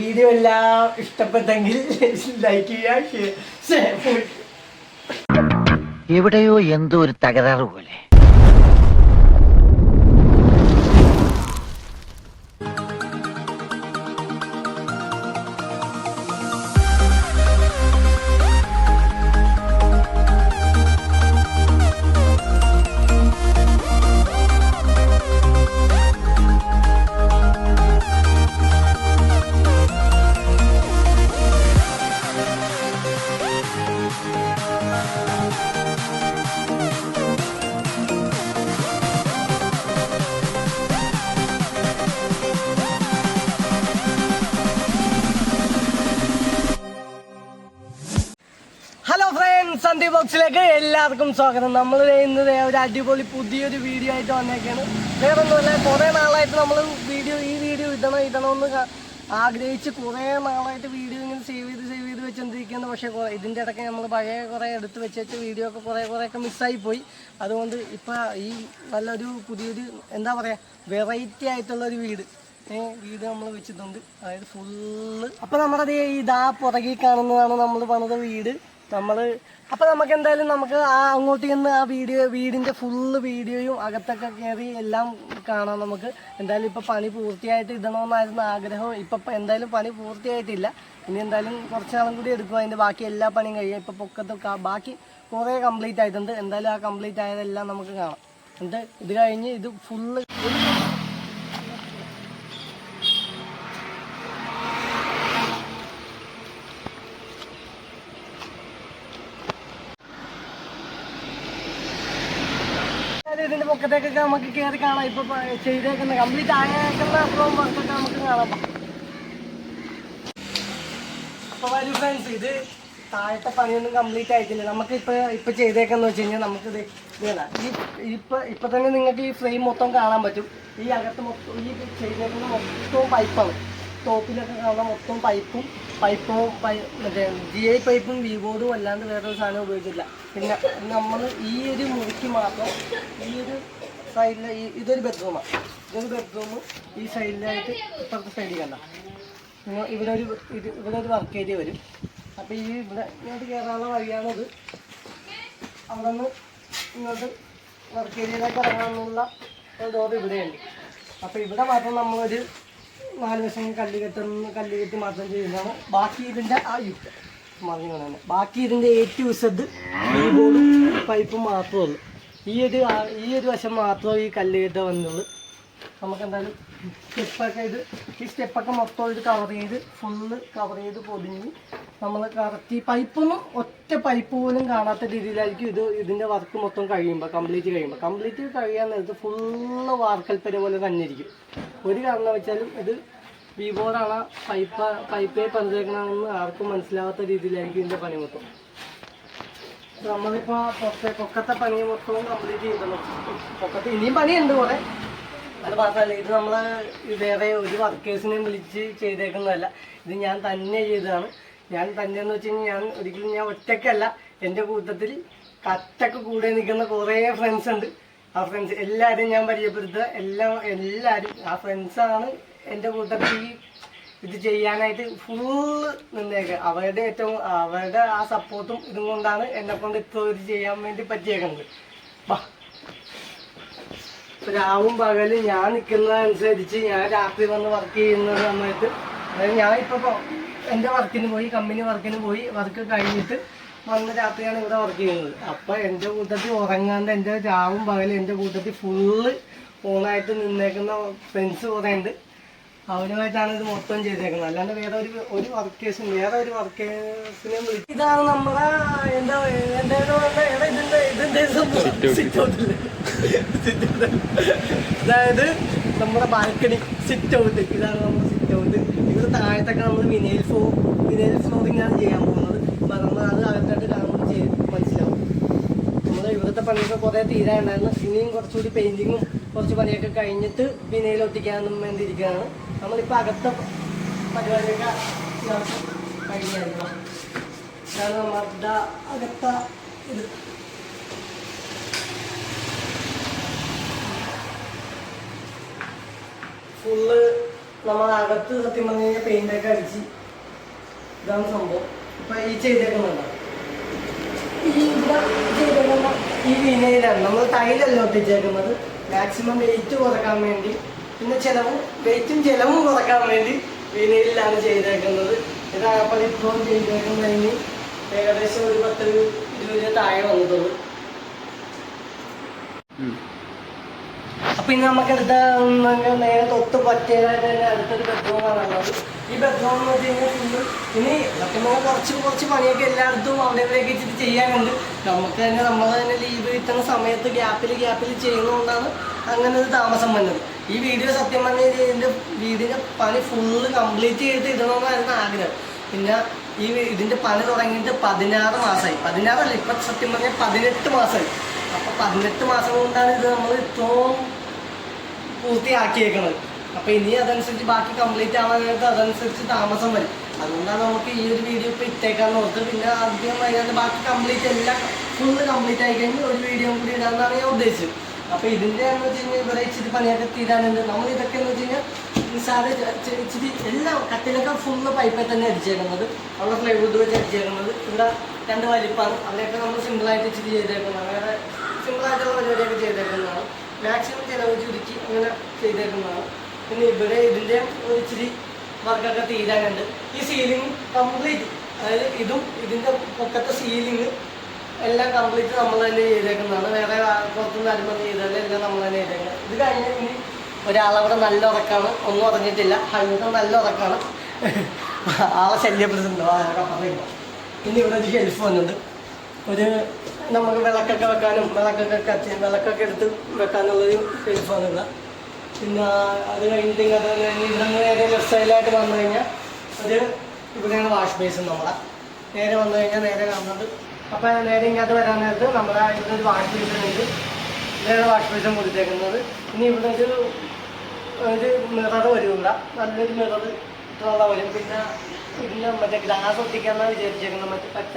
Video എല്ലാം ഇഷ്ടപ്പെട്ടെങ്കിൽ like ചെയ്യുക എവിടെയോ എന്തോ ഒരു തകരാറ് പോലെ. സന്ദീപ് ബോക്സിലേക്ക് എല്ലാവർക്കും സ്വാഗതം. നമ്മൾ ഇന്ന് ഒരു അടിപൊളി പുതിയൊരു വീഡിയോ ആയിട്ട് വന്നേക്കാണ്. വേറെ കുറേ നാളായിട്ട് നമ്മൾ വീഡിയോ ഈ വീഡിയോ ഇടണം ഇടണമെന്ന് ആഗ്രഹിച്ച് കുറേ നാളായിട്ട് വീഡിയോ ഇങ്ങനെ സേവ് ചെയ്ത് സേവ് ചെയ്ത് വെച്ചുകൊണ്ടിരിക്കുന്നു പക്ഷേ ഇതിന്റെ ഇടയ്ക്ക് നമ്മൾ പഴയ കുറേ എടുത്ത് വെച്ച് വെച്ച് വീഡിയോ ഒക്കെ കുറേ കുറേയൊക്കെ മിസ്സായി പോയി. അതുകൊണ്ട് ഇപ്പോൾ ഈ നല്ലൊരു പുതിയൊരു എന്താ പറയുക വെറൈറ്റി ആയിട്ടുള്ള ഒരു വീട് വീട് നമ്മൾ വെച്ചിട്ടുണ്ട്. അതായത് ഫുള്ള് അപ്പൊ നമ്മുടെ ദേ ഇതാ പുറകിൽ കാണുന്നതാണ് നമ്മൾ പണിത വീട്. നമ്മൾ അപ്പൊ നമുക്ക് എന്തായാലും നമുക്ക് ആ അങ്ങോട്ട് ചെന്ന് ആ വീഡിയോ വീടിന്റെ ഫുള്ള് വീഡിയോയും അകത്തൊക്കെ കയറി എല്ലാം കാണാം നമുക്ക്. എന്തായാലും ഇപ്പൊ പണി പൂർത്തിയായിട്ട് ഇടണമെന്നായിരുന്നു ആഗ്രഹം. ഇപ്പൊ എന്തായാലും പണി പൂർത്തിയായിട്ടില്ല. ഇനി എന്തായാലും കുറച്ച് നാളും കൂടി എടുക്കും അതിന്റെ ബാക്കി എല്ലാ പണിയും കഴിയും. ഇപ്പൊ പൊക്കത്തൊക്കെ ബാക്കി കുറേ കംപ്ലീറ്റ് ആയിട്ടുണ്ട്. എന്തായാലും ആ കംപ്ലീറ്റ് ആയതെല്ലാം നമുക്ക് കാണാം. എന്നിട്ട് ഇത് കഴിഞ്ഞ് ഇത് ഫുള്ള് ഇതിന്റെ പൊക്കത്തേക്കൊക്കെ നമുക്ക് കയറി കാണാം. ഇപ്പൊ ചെയ്തേക്കുന്ന കംപ്ലീറ്റ് ആയേക്കുന്ന അപ്പുറം വർക്കൊക്കെ നമുക്ക് കാണാം. അപ്പൊ വരൂ ഫ്രണ്ട്സ് ഇത് താഴത്തെ പണിയൊന്നും കംപ്ലീറ്റ് ആയിട്ടില്ല. നമുക്ക് ഇപ്പൊ ഇപ്പൊ ചെയ്തേക്കെന്ന് വെച്ച് കഴിഞ്ഞാൽ നമുക്ക് ഇത് ഈ ഇപ്പൊ ഇപ്പൊ തന്നെ നിങ്ങൾക്ക് ഈ ഫ്രെയിം മൊത്തം കാണാൻ പറ്റും. ഈ അകത്ത് മൊത്തം ഈ ചെയ്തേക്കുന്ന മൊത്തവും പൈപ്പാണ് ടോപ്പിലൊക്കെ കാണുന്ന മൊത്തം പൈപ്പും പൈപ്പും മറ്റേ ജി ഐ പൈപ്പും വി ബോർഡും അല്ലാണ്ട് വേറെ ഒരു സാധനം ഉപയോഗിച്ചില്ല പിന്നെ നമ്മൾ ഈ ഒരു മുറിക്ക് മാത്രം ഈ ഒരു സൈഡിൽ ഈ ഇതൊരു ബെഡ്റൂമാണ് ഇതൊരു ബെഡ്റൂം ഈ സൈഡിലായിട്ട് ഇപ്പുറത്തെ സൈഡിൽ കണ്ട. ഇവിടെ ഒരു ഇത് ഇവിടെ ഒരു വർക്ക് ഏരിയ വരും. അപ്പോൾ ഈ ഇവിടെ ഇങ്ങോട്ട് കയറാനുള്ള വഴിയാണിത് അവിടെ നിന്ന് ഇങ്ങോട്ട് വർക്ക് ഏരിയയിലേക്ക് ഇറങ്ങാനുള്ള ഒരു ഡോർ ഇവിടെയുണ്ട്. അപ്പോൾ ഇവിടെ മാത്രം നമ്മളൊരു നാല് വശം കല്ല് കെട്ടും കല്ല് കെട്ടി മാത്രം ചെയ്യുന്നതാണ്. ബാക്കി ഇതിന്റെ ആ യു മറിഞ്ഞു തന്നെ ബാക്കി ഇതിന്റെ എ ടു സെഡ് ബോർഡും പൈപ്പും മാത്രമേ ഉള്ളൂ. ഈ ഒരു ഈ ഒരു വശം മാത്രമേ ഈ കല്ല് കെട്ട വന്നുള്ളൂ. നമുക്ക് എന്തായാലും സ്റ്റെപ്പൊക്കെ ഇത് ഈ സ്റ്റെപ്പൊക്കെ മൊത്തം ഇത് കവർ ചെയ്ത് ഫുള്ള് കവർ ചെയ്ത് പൊതിഞ്ഞ് നമ്മൾ കറക്റ്റ് ഈ പൈപ്പൊന്നും ഒറ്റ പൈപ്പ് പോലും കാണാത്ത രീതിയിലായിരിക്കും ഇത് ഇതിന്റെ വർക്ക് മൊത്തം കഴിയുമ്പോൾ കംപ്ലീറ്റ് കഴിയുമ്പോൾ കംപ്ലീറ്റ് കഴിയാൻ നേരത്ത് ഫുള്ള് വാർക്കൽപ്പര പോലെ തന്നെ ഇരിക്കും. ഒരു കാരണം വെച്ചാലും ഇത് വിവോടാണ് പൈപ്പ് പൈപ്പേ പഞ്ചേക്കണമെന്ന് ആർക്കും മനസ്സിലാവാത്ത രീതിയിലായിരിക്കും ഇതിന്റെ പണി മൊത്തം. നമ്മളിപ്പോൾ പൊക്കെ പൊക്കത്തെ പണി മൊത്തവും കംപ്ലീറ്റ് ചെയ്തല്ലോ. പൊക്കത്ത് ഇനിയും പണിയുണ്ട് കൂടെ അത് മാത്രമല്ല ഇത് നമ്മൾ വേറെ ഒരു വർക്കേഴ്സിനെയും വിളിച്ച് ചെയ്തേക്കുന്നതല്ല. ഇത് ഞാൻ തന്നെ ചെയ്തതാണ്. ഞാൻ തന്നെ എന്ന് വെച്ച് കഴിഞ്ഞാൽ ഞാൻ ഒരിക്കലും ഞാൻ ഒറ്റയ്ക്കല്ല. എന്റെ കൂട്ടത്തിൽ കറ്റൊക്കെ കൂടെ നിൽക്കുന്ന കുറേ ഫ്രണ്ട്സ് ഉണ്ട്. ആ ഫ്രണ്ട്സ് എല്ലാവരും ഞാൻ പരിചയപ്പെടുത്തുക. എല്ലാം എല്ലാവരും ആ ഫ്രണ്ട്സാണ് എന്റെ കൂട്ടത്തിൽ ഇത് ചെയ്യാനായിട്ട് ഫുള്ള് നിന്നേക്കുക അവരുടെ ഏറ്റവും അവരുടെ ആ സപ്പോർട്ടും ഇതും കൊണ്ടാണ് എന്നെ കൊണ്ട് ഇപ്പോൾ ഇത് ചെയ്യാൻ വേണ്ടി പറ്റിയേക്കുന്നത്. ഇപ്പൊ രാവും പകലും ഞാൻ നിൽക്കുന്നതനുസരിച്ച് ഞാൻ രാത്രി വന്ന് വർക്ക് ചെയ്യുന്ന സമയത്ത് അതായത് ഞാൻ ഇപ്പോൾ എന്റെ വർക്കിന് പോയി കമ്പനി വർക്കിന് പോയി വർക്ക് കഴിഞ്ഞിട്ട് വന്ന് രാത്രിയാണ് ഇവിടെ വർക്ക് ചെയ്യുന്നത്. അപ്പൊ എന്റെ കൂട്ടത്തിൽ ഉറങ്ങാണ്ട് എന്റെ രാവും പകലും എന്റെ കൂട്ടത്തിൽ ഫുള്ള് ഓണായിട്ട് നിന്നേക്കുന്ന ഫ്രണ്ട്സ് കുറേ ഉണ്ട്. അവരുമായിട്ടാണ് ഇത് മൊത്തം ചെയ്തേക്കുന്നത്. അല്ലാണ്ട് വേറെ ഒരു ഒരു വർക്കേഴ്സും വേറെ ഒരു വർക്കേഴ്സിനെ വിളിച്ചു ഇതാണ് നമ്മുടെ എന്താ അതായത് നമ്മുടെ ബാൽക്കണി സിറ്റ് ഔട്ട് ഇതാണ് നമ്മുടെ സിറ്റ് ഔട്ട് ഇവിടെ താഴത്തൊക്കെ നമ്മൾ വിനയൽ ഫ്ലോ വിനയൽ ഫ്ലോറിംഗ് ആണ് ചെയ്യാൻ പോകുന്നത്. നമ്മൾ അത് അകത്തായിട്ട് കാണുമ്പോൾ ചെയ്ത് മനസ്സിലാവും. നമ്മൾ ഇവിടുത്തെ പണിയൊക്കെ കുറേ തീരാനുണ്ടായിരുന്നു ഇനിയും കുറച്ചുകൂടി പെയിന്റിങ്ങും കുറച്ച് പണിയൊക്കെ കഴിഞ്ഞിട്ട് വിനയിൽ ഒട്ടിക്കാനും വേണ്ടിയിരിക്കുകയാണ് നമ്മളിപ്പോൾ അകത്തെ പരിപാടിയൊക്കെ കഴിഞ്ഞായിരുന്നു. ഇതാണ് നമ്മുടെ അകത്ത ഇത്. ഫുള്ള് നമ്മൾ അകത്ത് സത്യം പറഞ്ഞു കഴിഞ്ഞാൽ പെയിന്റൊക്കെ അടിച്ച് ഇതാണ് സംഭവം. ഇപ്പം ഈ ചെയ്തേക്കുന്നുണ്ടോ ഈ വിനയിലാണ്. നമ്മൾ തൈലല്ല ഒട്ടിച്ചേക്കുന്നത്. മാക്സിമം വെയിറ്റ് കുറയ്ക്കാൻ വേണ്ടി പിന്നെ ചിലവും വെയിറ്റും ചിലവും കുറയ്ക്കാൻ വേണ്ടി വിനയിലാണ് ചെയ്തേക്കുന്നത്. ഇതാണ് അപ്പോൾ ഇപ്പോൾ ചെയ്തേക്കുന്നതിന് ഏകദേശം ഒരു പത്ത് ഇരുപത് താഴെ വന്നിട്ടുള്ളൂ. അപ്പൊ ഇനി നമുക്ക് എടുത്ത നേരെ തൊട്ട് പറ്റിയതായിട്ട് തന്നെ അടുത്തൊരു ബെഡ്റൂമാണ് ഉള്ളത്. ഈ ബെഡ്റൂം എന്ന് വെച്ച് കഴിഞ്ഞാൽ ഫുള്ള് ഇനി സത്യം കുറച്ച് കുറച്ച് പണിയൊക്കെ എല്ലായിടത്തും അവിടെ ഇവിടെയൊക്കെ ഇച്ചിരി ചെയ്യാനുണ്ട്. നമുക്ക് തന്നെ നമ്മൾ തന്നെ ലീവ് കിട്ടുന്ന സമയത്ത് ഗ്യാപ്പിൽ ഗ്യാപ്പിൽ ചെയ്യുന്നതുകൊണ്ടാണ് അങ്ങനെ ഒരു താമസം വന്നത്. ഈ വീഡിയോ സത്യം പറഞ്ഞാൽ ഇതിന്റെ വീടിന്റെ പണി ഫുള്ള് കംപ്ലീറ്റ് ചെയ്തിട്ട് ഇടണമെന്നായിരുന്നു ആഗ്രഹം. പിന്നെ ഈ ഇതിന്റെ പണി തുടങ്ങിയിട്ട് പതിനാറ് മാസമായി പതിനാറല്ല ഇപ്പം സത്യം പറഞ്ഞാൽ പതിനെട്ട് മാസമായി അപ്പോൾ പതിനെട്ട് മാസം കൊണ്ടാണ് ഇത് നമ്മൾ ഇത്രയും പൂർത്തിയാക്കിയേക്കുന്നത് അപ്പോൾ ഇനി അതനുസരിച്ച് ബാക്കി കംപ്ലീറ്റ് ആവാനായിട്ട് അതനുസരിച്ച് താമസം വരും. അതുകൊണ്ടാണ് നമുക്ക് ഈ ഒരു വീഡിയോ ഇപ്പോൾ ഇട്ടേക്കാന്ന് ഓർത്ത് പിന്നെ ആദ്യം അതിനകത്ത് ബാക്കി കംപ്ലീറ്റ് എല്ലാം ഫുൾ കംപ്ലീറ്റ് ആയി കഴിഞ്ഞ് ഒരു വീഡിയോ കൂടി ഇടാമെന്നാണ് ഞാൻ ഉദ്ദേശിച്ചത്. അപ്പോൾ ഇതിന്റെ എന്ന് വെച്ച് കഴിഞ്ഞാൽ ഇവരെ ഇച്ചിരി പണിയൊക്കെ തീരാനുണ്ട്. നമ്മൾ ഇതൊക്കെ എന്ന് വെച്ച് കഴിഞ്ഞാൽ സാറ് ഇച്ചിരി എല്ലാം കട്ടിലൊക്കെ ഫുള്ള് പൈപ്പിൽ തന്നെ അടിച്ചേക്കുന്നത്. അവിടെ ഫ്ലൈവുഡ് വെച്ച് അടിച്ചേക്കുന്നത്. ഇവിടെ രണ്ട് വലിപ്പാണ്. അവിടെയൊക്കെ നമ്മൾ സിമ്പിളായിട്ട് ഇച്ചിരി ചെയ്തേക്കുന്നത്. വേറെ സിമ്പിളായിട്ടുള്ള പരിപാടിയൊക്കെ ചെയ്തേക്കുന്നതാണ്. മാക്സിമം ചിലവ് ചുരുക്കി അങ്ങനെ ചെയ്തേക്കുന്നതാണ്. പിന്നെ ഇവിടെ ഇതിന്റെ ഒരു ഇച്ചിരി വർക്കൊക്കെ തീരാനുണ്ട്. ഈ സീലിംഗ് കംപ്ലീറ്റ് അതായത് ഇതും ഇതിന്റെ പൊക്കത്തെ സീലിംഗ് എല്ലാം കംപ്ലീറ്റ് നമ്മൾ തന്നെ ചെയ്തേക്കുന്നതാണ്. വേറെ പുറത്തുനിന്ന് അനുമതി ചെയ്താലും എല്ലാം നമ്മൾ തന്നെ ചെയ്തേക്കുന്നത്. ഇത് കഴിഞ്ഞ് ഇനി ഒരാളവിടെ നല്ല ഉറക്കാണ്. ഒന്നും ഉറങ്ങിയിട്ടില്ല. ഹൈവത്തെ നല്ല ഉറക്കാണ്. ആളെ ശല്യപ്പെടുത്തുന്നുണ്ടോ. ആരൊക്കെ പറയില്ല ഇനി ഇവിടെ ഒരു ഷെൽഫ് വന്നിട്ടുണ്ട്. ഒരു നമുക്ക് വിളക്കൊക്കെ വെക്കാനും വിളക്കൊക്കെ കത്തി വിളക്കൊക്കെ എടുത്ത് വെക്കാനുള്ളൊരു വന്നില്ല പിന്നെ അത് കഴിഞ്ഞിട്ട് അത് ഇവിടെ നേരെ ലെഫ്റ്റ് സൈഡിലായിട്ട് വന്നു കഴിഞ്ഞാൽ ഒരു ഇവിടെയാണ് വാഷ് ബേസ് നമ്മളെ. നേരെ വന്നു കഴിഞ്ഞാൽ നേരെ കാണുന്നത് അപ്പോൾ നേരെ ഇങ്ങോട്ട് വരാൻ നേരത്ത് നമ്മുടെ ഇവിടെ ഒരു വാഷ് ബേസ് ഉണ്ട്. ഇവിടെയാണ് വാഷ് ബേസിൻ കൊടുത്തേക്കുന്നത് ഇനി ഇവിടെ ഒരു ഒരു മിറർ വരില്ല നല്ലൊരു മിറർ ഇട്ടുള്ള വരും പിന്നെ പിന്നെ മറ്റേ ഗ്ലാസ് ഒട്ടിക്കാന്നാണ് വിചാരിച്ചേക്കുന്നത്. മറ്റേ പച്ച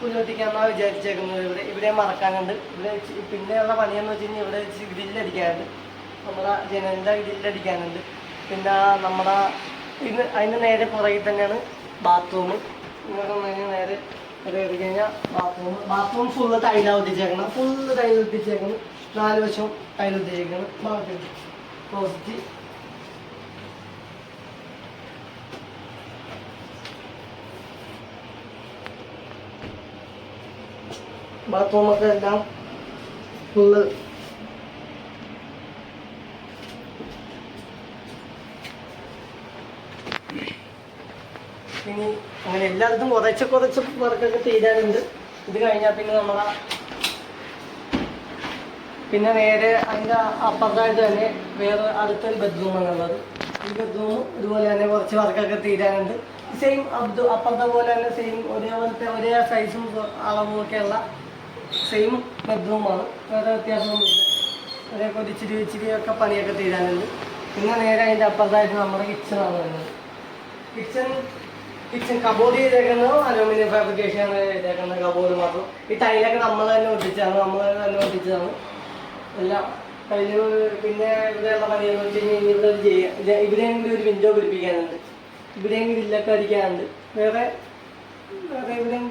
പുല്ല് ഒട്ടിക്കാന്നാണ് വിചാരിച്ചേക്കുന്നത്. ഇവിടെ ഇവിടെ മറക്കാനുണ്ട്. ഇവിടെ പിന്നെയുള്ള പണിയെന്ന് വെച്ച് കഴിഞ്ഞാൽ ഇവിടെ വെച്ച് ഗ്രില്ലടിക്കാനുണ്ട്. നമ്മുടെ ജനലിന്റെ ഗ്രില്ലടിക്കാനുണ്ട്. പിന്നെ നമ്മുടെ ഇന്ന് അതിന് നേരെ പുറകിൽ തന്നെയാണ് ബാത്റൂം. ഇങ്ങോട്ട് നേരെ കയറി കഴിഞ്ഞാൽ ബാത്റൂം. ബാത്റൂം ഫുള്ള് ടൈലാണ് ഒട്ടിച്ചേക്കണം ഫുള്ള് ടൈൽ ഒട്ടിച്ചേക്കണം നാല് വശവും ടൈൽ ഒട്ടിച്ചേക്കണം ക്ലോസിറ്റ് ബാത്റൂമൊക്കെ എല്ലാം ഫുള്ള് ഇനി അങ്ങനെ എല്ലായിടത്തും കുറച്ച് കുറച്ച് വർക്കൊക്കെ തീരാനുണ്ട് ഇത് കഴിഞ്ഞാൽ പിന്നെ നമ്മളെ പിന്നെ നേരെ അതിന്റെ അപ്പുറത്തായിട്ട് തന്നെ വേറെ അടുത്തൊരു ബെഡ്റൂമാണ് ഉള്ളത്. ഈ ബെഡ്റൂമും ഇതുപോലെ തന്നെ കുറച്ച് വർക്കൊക്കെ തീരാനുണ്ട് സെയിം അബ്ദു അപ്പുറത്തെ പോലെ തന്നെ സെയിം ഒരേപോലത്തെ ഒരേ സൈസും അളവും ഒക്കെയുള്ള ഉള്ള സെയിം ബെഡ്റൂമാണ് വേറെ വ്യത്യാസമൊന്നുമില്ല. അതേപോലെ ഇച്ചിരി ഇച്ചിരി ഒക്കെ പണിയൊക്കെ തീരാനുണ്ട്. പിന്നെ നേരെ അതിന്റെ അപ്പുറത്തായിട്ട് നമ്മുടെ കിച്ചണാണ് വരുന്നത്. കിച്ചൺ കിച്ചൺ കബോർഡ് ചെയ്തേക്കുന്നത് അലൂമിനിയം ഫാബ്രിക്കേഷൻ ആണ് ചെയ്തേക്കുന്നത് കബോർഡ് മാത്രം. ഈ ടൈലൊക്കെ നമ്മൾ തന്നെ ഒട്ടിച്ചാണ് നമ്മൾ തന്നെ ഒട്ടിച്ചതാണ്. എല്ലാം കഴിഞ്ഞ പിന്നെ ഇവിടെയുള്ള പണിയെന്ന് വെച്ച് കഴിഞ്ഞാൽ ഇവിടെ ഒരു ചെയ്യാം ഇവിടെയെങ്കിലും ഒരു വിൻഡോ പിടിപ്പിക്കാനുണ്ട്. ഇവിടെയെങ്കിലും ഇല്ലൊക്കെ അടിക്കാനുണ്ട്. വേറെ വേറെ ഇവിടെയും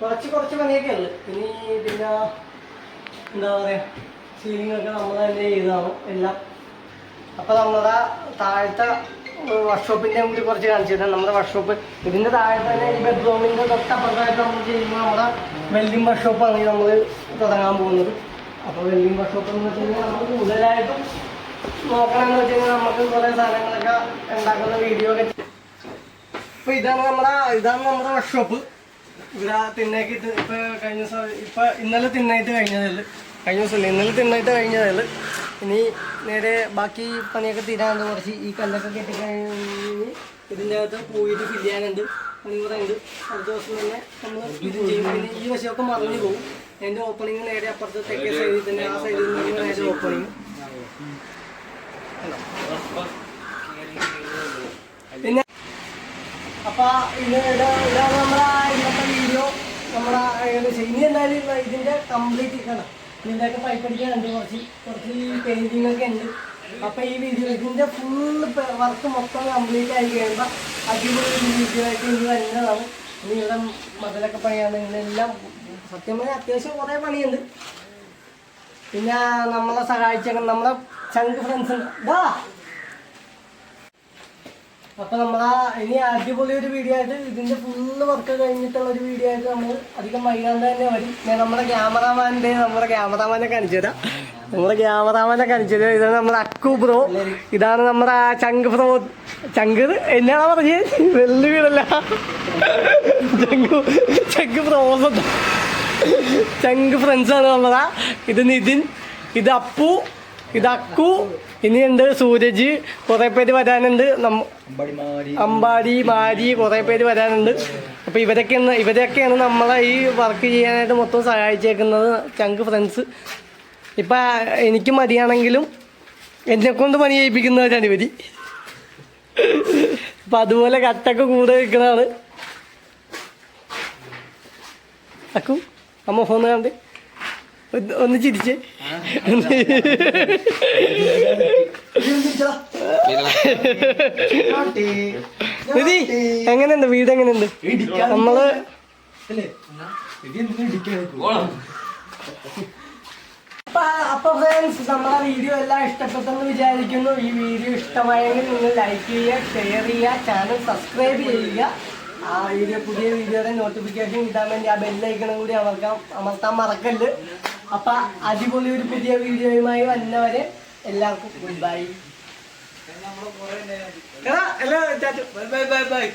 കുറച്ച് കുറച്ച് പണിയൊക്കെ ഉള്ളു ഇനി പിന്നെ എന്താ പറയുക ഒക്കെ നമ്മൾ തന്നെ ചെയ്തതാണ് എല്ലാം. അപ്പോൾ നമ്മുടെ താഴത്തെ വർക്ക്ഷോപ്പിന്റെ കൂടി കുറച്ച് കാണിച്ചിട്ടുണ്ട്. നമ്മുടെ വർക്ക്ഷോപ്പ് ഇതിന്റെ താഴെ തന്നെ ഈ ബെഡ്റൂമിന്റെ തൊട്ടപ്പുറത്തായിട്ട് നമ്മൾ ചെയ്യുമ്പോൾ നമ്മുടെ വെൽഡിംഗ് വർക്ക്ഷോപ്പാണ് നമ്മൾ തുടങ്ങാൻ പോകുന്നത്. അപ്പോൾ വെൽഡിംഗ് വർക്ക്ഷോപ്പ് എന്ന് വെച്ച് കഴിഞ്ഞാൽ നമുക്ക് കൂടുതലായിട്ടും നോക്കണമെന്ന് വെച്ച് കഴിഞ്ഞാൽ നമുക്ക് കുറേ സാധനങ്ങളൊക്കെ ഉണ്ടാക്കുന്ന വീഡിയോ ഒക്കെ അപ്പോൾ ഇതാണ് നമ്മുടെ ഇതാണ് നമ്മുടെ വർക്ക്ഷോപ്പ് ഇവിടെ തിന്നേക്ക് ഇപ്പൊ കഴിഞ്ഞ ദിവസം ഇപ്പൊ ഇന്നലെ തിന്നായിട്ട് കഴിഞ്ഞതേ ഉള്ളു കഴിഞ്ഞ ദിവസമല്ല ഇന്നലെ തിന്നായിട്ട് കഴിഞ്ഞതേ ഇനി നേരെ ബാക്കി പണിയൊക്കെ തീരാണ്ട് കുറച്ച് ഈ കല്ലൊക്കെ കെട്ടിക്കഴിഞ്ഞ് ഇതിന്റെ അകത്ത് പോയിട്ട് ഫില്ല് ചെയ്യാനുണ്ട്. പണി കൂടെ ഉണ്ട് അടുത്ത ദിവസം തന്നെ നമ്മൾ ഇത് ചെയ്യും. പിന്നെ ഈ വശമൊക്കെ മറിഞ്ഞു പോകും. എന്റെ ഓപ്പണിങ് നേരെ അപ്പുറത്ത് തെക്കേ സൈഡിൽ തന്നെ ആ സൈഡിൽ നിന്ന് നേരെ ഓപ്പണിങ് പിന്നെ അപ്പൊ ഇത് ഇതാ ഇതാണ് നമ്മുടെ ഇന്നത്തെ വീഡിയോ നമ്മുടെ ഏകദേശം ഇനി എന്തായാലും ഇതിന്റെ കംപ്ലീറ്റ് ഇതാണ്. ഇതിന്റെയൊക്കെ പൈപ്പ് അടിക്കാനുണ്ട് കുറച്ച് കുറച്ച് പെയിന്റിംഗ് ഒക്കെ ഉണ്ട്. അപ്പോൾ ഈ വീഡിയോ ഇതിന്റെ ഫുൾ വർക്ക് മൊത്തം കംപ്ലീറ്റ് ആയി കഴിയുമ്പോൾ അടിപൊളി വീഡിയോ ആയിട്ട് ഇനി വരുന്നതാണ്. ഇനി ഇവിടെ മതിലൊക്കെ പണിയാണ്. ഇതിനെല്ലാം സത്യം പറഞ്ഞാൽ അത്യാവശ്യം കുറേ പണിയുണ്ട്. പിന്നെ നമ്മളെ സഹായിച്ച നമ്മളെ ചങ്ക് ഫ്രണ്ട്സ് ഉണ്ട്. അപ്പൊ നമ്മളാ ഇനി അടിപൊളി ഒരു വീഡിയോ ആയിട്ട് ഇതിന്റെ ഫുള്ള് വർക്ക് കഴിഞ്ഞിട്ടുള്ള ഒരു വീഡിയോ ആയിട്ട് നമ്മൾ അധികം വൈകാണ്ട് തന്നെ വരും. ഞാൻ നമ്മുടെ ക്യാമറാമാന്റെ നമ്മുടെ ക്യാമറമാനെ കാണിച്ചു തരാം. നമ്മുടെ ക്യാമറമാനെ കാണിച്ചു തരാം. ഇതാണ് നമ്മുടെ അക്കു ബ്രോ ഇതാണ് നമ്മുടെ ആ ചങ്ക് ബ്രോ ചങ്ക് എന്നാണോ പറഞ്ഞത് വെള്ളി വീടല്ല. ചങ്ക് ചങ്ക് ബ്രോ ചങ്ക് ഫ്രണ്ട്സ് ആണ് നമ്മളാ. ഇത് നിതിൻ ഇത് അപ്പു ഇത് അക്കു ഇനിയുണ്ട് സൂരജ് കുറെ പേര് വരാനുണ്ട്. അമ്പാടി മാരി. കുറെ പേര് വരാനുണ്ട്. അപ്പൊ ഇവരൊക്കെ ഇവരൊക്കെയാണ് നമ്മളെ ഈ വർക്ക് ചെയ്യാനായിട്ട് മൊത്തം സഹായിച്ചേക്കുന്നത് ചങ്ക് ഫ്രണ്ട്സ് ഇപ്പൊ എനിക്ക് മതിയാണെങ്കിലും എന്നെ കൊണ്ട് പണി ചെയ്യിപ്പിക്കുന്നവരാണ് ഇവർ. അപ്പൊ അതുപോലെ കട്ടൊക്കെ കൂടെ വെക്കുന്നതാണ് അക്കു അമ്മ ഫോൺ കണ്ട്. ഒന്ന് ചിരിച്ച്. നിധി എങ്ങനെയുണ്ട്? വീട് എങ്ങനെയുണ്ട്? നമ്മൾ അപ്പൊ- അപ്പൊ ഫ്രണ്ട്സ് നമ്മളെ വീഡിയോ എല്ലാം ഇഷ്ടപ്പെട്ടെന്ന് വിചാരിക്കുന്നു. ഈ വീഡിയോ ഇഷ്ടമായെങ്കിൽ നിങ്ങൾ ലൈക്ക് ചെയ്യുക ഷെയർ ചെയ്യുക ചാനൽ സബ്സ്ക്രൈബ് ചെയ്യുക. ആ വീഡിയോ പുതിയ വീഡിയോയുടെ നോട്ടിഫിക്കേഷൻ കിട്ടാൻ വേണ്ടി ആ ബെല്ലൈക്കണം കൂടി അമർക്കാം അമർത്താൻ മറക്കല്ല്. അപ്പൊ അടിപൊളി ഒരു പുതിയ വീഡിയോയുമായി വന്നവരെ എല്ലാവർക്കും good bye bye bye bye.